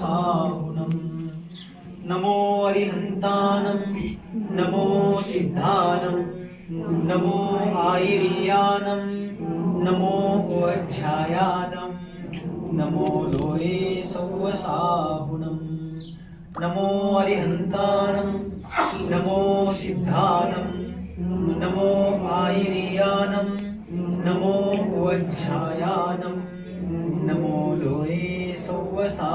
साहुनम्। नमो अरिहन्तानम् नमो सिद्धानम् नमो आयिरीयानम् नमो अध्यायानम् नमो लोये सौवसाहुनम् नमो अरिहन्तानम् नमो सिद्धानम् नमो आयिरीयानम् नमो वज्झायानम् नमो लोये सौवसा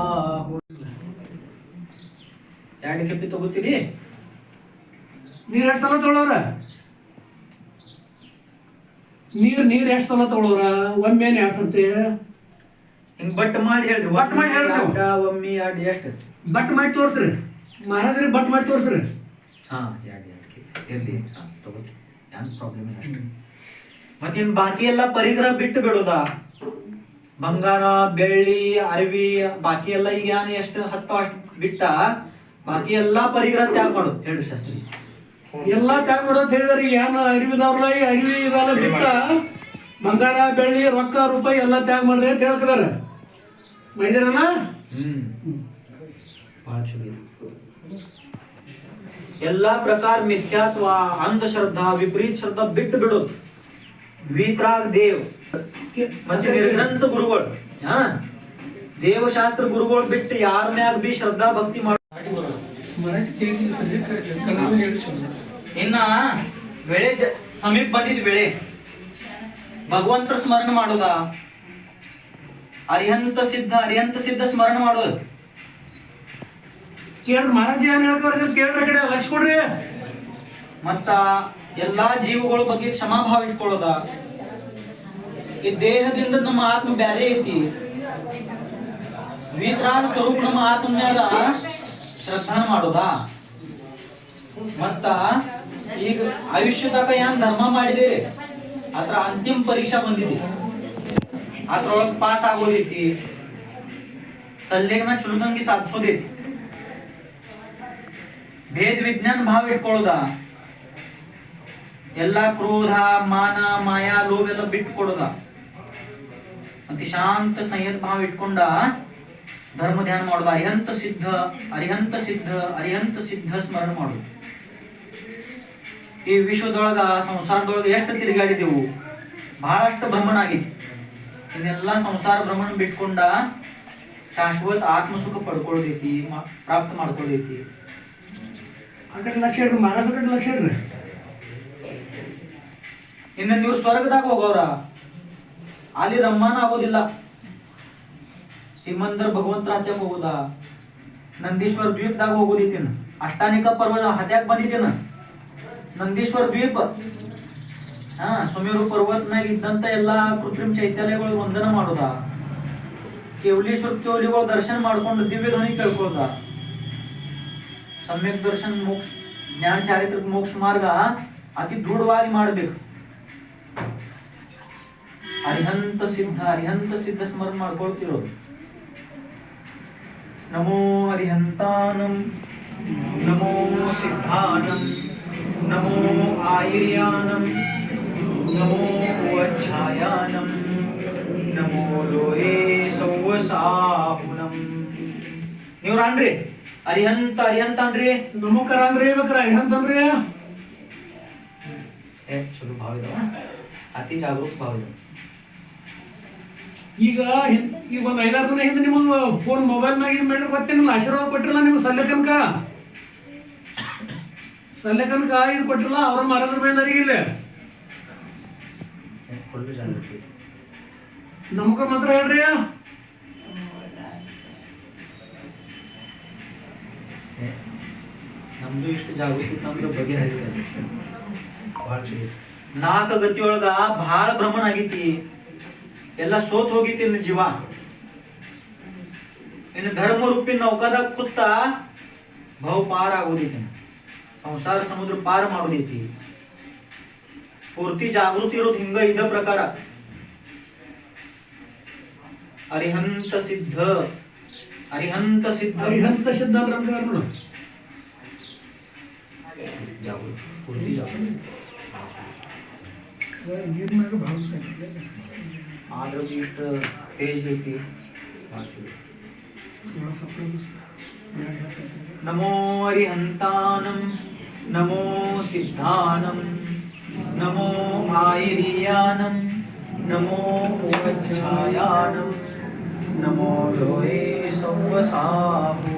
ಎರಡು ಕೆಪ್ಪಿ ತಗೋತೀರಿ? ನೀರು ಎಷ್ಟು ಸಲ ತೊಗೊಳೋರ? ನೀರು ನೀರು ಎಷ್ಟು ಸಲ ತೊಗೊಳೋರ? ಒಮ್ಮೆ ಎರಡು ಸರ್ತಿ? ಹಿಂಗ್ ಬಟ್ ಮಾಡಿ ಹೇಳ್ರಿ ಬಟ್ ಮಾಡಿ ಹೇಳ್ರಿ ನೀವು. ಒಮ್ಮಿ ಎರಡು ಎಷ್ಟು ಬಟ್ ಮಾಡಿ ತೋರ್ಸ್ರಿ. ಮಹಾರಾಜ್ರಿ ಬಟ್ ಮಾಡಿ ತೋರ್ಸ್ರಿ. ಹಾ ಎರಡು ಎರಡು ಇರ್ಲಿ ಹಾ ಏನು ಪ್ರಾಬ್ಲಮ್ ಇಲ್ಲ ಅಷ್ಟು. ಮತ್ತೇನ್ ಬಾಕಿ ಎಲ್ಲ ಪರಿಗ್ರಹ ಬಿಟ್ಟು ಬಿಡೋದಾ? ಬಂಗಾರ ಬೆಳ್ಳಿ ಅರವಿ ಬಾಕಿ ಎಲ್ಲ ಈಗ ಏನು ಎಷ್ಟು ಹತ್ತು ಅಷ್ಟು ಬಿಟ್ಟ? ಬಾಕಿ ಎಲ್ಲಾ ಪರಿಗ್ರಹ ತ್ಯಾಗ ಮಾಡೋದು ಹೇಳಿ ಶಾಸ್ತ್ರಿ. ಎಲ್ಲಾ ತ್ಯಾಗ ಅಂತ ಹೇಳಿದ್ರಿ ಏನು ಅರಿವಿದವ್ರಲ್ಲ ಈ ಅರಿವಿ ಇದೆಲ್ಲ ಬಿಟ್ಟ ಬಂಗಾರ ಬೆಳ್ಳಿ ರೊಕ್ಕ ರೂಪಾಯಿ ಎಲ್ಲ ತ್ಯಾಗ ಮಾಡ್ರಿ ಅಂತ ಹೇಳ್ಕದಾರ. ಮಾಡಿದಿರಲ್ಲ ಹ್ಮ್. ಬಹಳ ಚಲೋ ಎಲ್ಲಾ ಪ್ರಕಾರ ಮಿಥ್ಯಾತ್ವ ಅಂಧಶ್ರದ್ಧಾ ವಿಪರೀತ ಶ್ರದ್ಧಾ ಬಿಟ್ಟು ಬಿಡು ವೀತ್ರಾಗ್ ದೇವ್. ಮತ್ತೆ ನಿರ್ಗ್ರಂಥ ಗುರುಗಳು. ಹಾ. ದೇವಶಾಸ್ತ್ರ ಗುರುಗಳು ಬಿಟ್ಟು ಯಾರ ಮ್ಯಾಗ ಬಿ ಶ್ರದ್ಧಾ ಭಕ್ತಿ ಮಾಡ ಇನ್ನ ಬೆಳೆ ಸಮೀಪ ಬಂದಿದ್ ಬೆಳೆ. ಭಗವಂತ ಸ್ಮರಣ ಮಾಡೋದ? ಅರಿಹಂತ ಸಿದ್ಧ ಅರಿಹಂತ ಸಿದ್ಧ ಸ್ಮರಣ ಮಾಡೋದು. ಕೇಳ್ರಿ ಮಹಾರಾಜ್ ಏನ್ ಹೇಳ್ತಾರ ಕೇಳ್ರಿ ಕಡೆ ಲಕ್ಷ ಕೊಡ್ರಿ ಮತ್ತ ಎಲ್ಲಾ ಜೀವಗಳ ಬಗ್ಗೆ ಕ್ಷಮಾಭಾವ ಇಟ್ಕೊಳ್ಳೋದ? ಈ ದೇಹದಿಂದ ನಮ್ಮ ಆತ್ಮ ಬ್ಯಾರೆ ಐತಿ. ವೀತರಾಗ ಸ್ವರೂಪ ನಮ್ಮ ಆತ್ಮ ಮ್ಯಾಗ ಶ್ರದ್ಧಾನ ಮಾಡೋದ ಮತ್ತ ಈಗ ಆಯುಷ್ಯದಾಗ ಏನ್ ಧರ್ಮ ಮಾಡಿದಿರಿ ಅದ್ರ ಅಂತಿಮ ಪರೀಕ್ಷಾ ಬಂದಿದೆ ಅದ್ರೊಳಗ್ ಪಾಸ್ ಆಗೋದೈತಿ ಸಲ್ಲೇಗನ ಚುಲುದಂಗಿ ಸಾಧಿಸೋದೈತಿ ಭೇದ ವಿಜ್ಞಾನ ಭಾವ ಇಟ್ಕೊಳ್ಳೋದ ಎಲ್ಲ ಕ್ರೋಧ ಮಾನ ಮಾಯಾ ಲೋಭ ಎಲ್ಲ ಬಿಟ್ಟು ಕೊಡೋದ ಅತಿ ಶಾಂತ ಸಂಯತ ಭಾವ ಇಟ್ಕೊಂಡ ಧರ್ಮ ಧ್ಯಾನ ಮಾಡುದು ಅರಿಹಂತ ಸಿದ್ಧ ಅರಿಹಂತ ಸಿದ್ಧ ಅರಿಹಂತ ಸಿದ್ಧ ಸ್ಮರಣ ಮಾಡೋದು ಈ ವಿಶ್ವದೊಳಗ ಸಂಸಾರದೊಳಗ ಎಷ್ಟು ತಿರುಗಾಡಿದೆವು? ಬಹಳಷ್ಟು ಭ್ರಮಣ ಆಗಿದೆ ಇದನ್ನೆಲ್ಲ ಸಂಸಾರ ಭ್ರಮಣ ಬಿಟ್ಕೊಂಡ ಶಾಶ್ವತ ಆತ್ಮಸುಖ ಸುಖ ಪಡ್ಕೊಳ್ತೈತಿ ಪ್ರಾಪ್ತ ಮಾಡ್ಕೊಳ್ತೈತಿ. ಆ ಕಡೆ ಲಕ್ಷ ಇಡ್ರಿ ಮಹಾರಾಜ್ ಕಡೆ ಲಕ್ಷ ಇಡ್ರಿ. ಇನ್ನು ನೀವು ಸ್ವರ್ಗದಾಗ ಹೋಗೋರ ಅಲ್ಲಿ ರಮ್ಮಾನ ಆಗೋದಿಲ್ಲ. ಸಿಮಂದರ್ ಭಗವಂತರ ಹತ್ಯಾಗ ಹೋಗುದ? ನಂದೀಶ್ವರ ದ್ವೀಪದಾಗ ಹೋಗೋದಿತ್ತಿನ? ಅಷ್ಟಾನಿಕ ಪರ್ವತ ಹತ್ಯಾಗ ಬಂದಿದ್ದೇನ ನಂದೀಶ್ವರ ದ್ವೀಪ? ಹಾ ಸುಮೇರು ಪರ್ವತನಾಗ ಇದ್ದಂತ ಎಲ್ಲಾ ಕೃತ್ರಿಮ ಚೈತ್ಯಾಲಯಗಳು ವಂದನ ಮಾಡೋದ? ಕೇವಲೀಶ್ವರ ಕೇವಲಿಗಳು ದರ್ಶನ ಮಾಡ್ಕೊಂಡು ದಿವ್ಯ ಧ್ವನಿ ಕೇಳ್ಕೊಳ್ದ ಸಮ್ಯಕ್ ದರ್ಶನ್ ಮೋಕ್ಷ, ಜ್ಞಾನ ಚಾರಿತ್ರ ಮೋಕ್ಷ ಮಾರ್ಗ ಅತಿ ದೃಢವಾಗಿ ಮಾಡ್ಬೇಕು. ಅರಿಹಂತ ಸಿದ್ಧ ಅರಿಹಂತ ಸಿದ್ಧ ಸ್ಮರಣ ಮಾಡ್ಕೊಳ್ತಿರೋದು. ನಮೋ ಅರಿಹಂತಾನಂ ನಮೋ ಸಿದ್ಧಾನಂ ನಮೋ ಆಯಿರ್ಯಾನಂ ನಮೋ ವಜ್ಜಾಯಾನಂ ನಮೋ ಲೋಯೇ ಸೌವಸಾಹುನಂ ನೀವು ರಾಣ್ರಿ ಅರಿಹಂತ ಅರಿಹಂತ ಅನ್ರಿ ನಮಸ್ಕಾರ ಅಂದ್ರೆ ಬೇಕ್ರ ಏನಂತಂದ್ರಿ ಏ ಚಲೋ ಭಾವ ಇದಾವ ಅತಿ ಜಾಗೃತ ಭಾವ ಇದಾವ ಈಗ ಈಗ ಒಂದ್ ಐದಾರು ದಿನ ಹಿಂದೆ ನಿಮಗೆ ಫೋನ್ ಮೊಬೈಲ್ ಮ್ಯಾಗ ಇದು ಮಾಡಿದ್ರೆ ಗೊತ್ತೇನಿಲ್ಲ. ಆಶೀರ್ವಾದ ಕೊಟ್ಟಿರಲ್ಲ ನಿಮ್ಗೆ ಸಲ್ಲೆ ತನಕ ಸಲ್ಲೆ ತನಕ ಇದು ಕೊಟ್ಟಿರಲ್ಲ ಅವ್ರ ಮಹಾರಾಜರ ಬಂದರಿಗೆ ಇಲ್ಲ. ನಮಗ ಮಾತ್ರ ಹೇಳ್ರಿ. ನಮ್ದು ಇಷ್ಟು ಜಾಗೃತಿ ಇತ್ತಂದ್ರೆ ಬಗ್ಗೆ ಭಾಳ ಚಲೋ ನಾಲ್ಕು ಗತಿಯೊಳಗ ಭಾಳ ಭ್ರಮಣ ಆಗೈತಿ. ಎಲ್ಲ ಸೋತ್ ಹೋಗಿತಿ ಇನ್ನು ಜೀವ ಇನ್ನು ಧರ್ಮ ರೂಪಿ ನೌಕದಾಗ ಕುತ್ತ ಭವ ಪಾರ ಆಗೋದೈತಿ ಸಂಸಾರ ಸಮುದ್ರ ಪಾರ ಮಾಡೋದೈತಿ ಪೂರ್ತಿ ಜಾಗೃತಿ ಇರೋದು ಹಿಂಗ ಇದ ಪ್ರಕಾರ ಅರಿಹಂತ ಸಿದ್ಧ ಅರಿಹಂತ ಸಿದ್ಧ ಅರಿಹಂತ ಸಿದ್ಧ ಅಂದ್ರೆ ನಮ್ಗೆ ನೋಡು ಜಾಗೃತಿ ಪೂರ್ತಿ ಜಾಗೃತಿ आंध्र ईस्ट तेज व्यक्ति नमो हरिहंतानम नमो सिद्धानम नमो आयरियानम नमो ओच्छायानम नमो लोये सौवसाहु।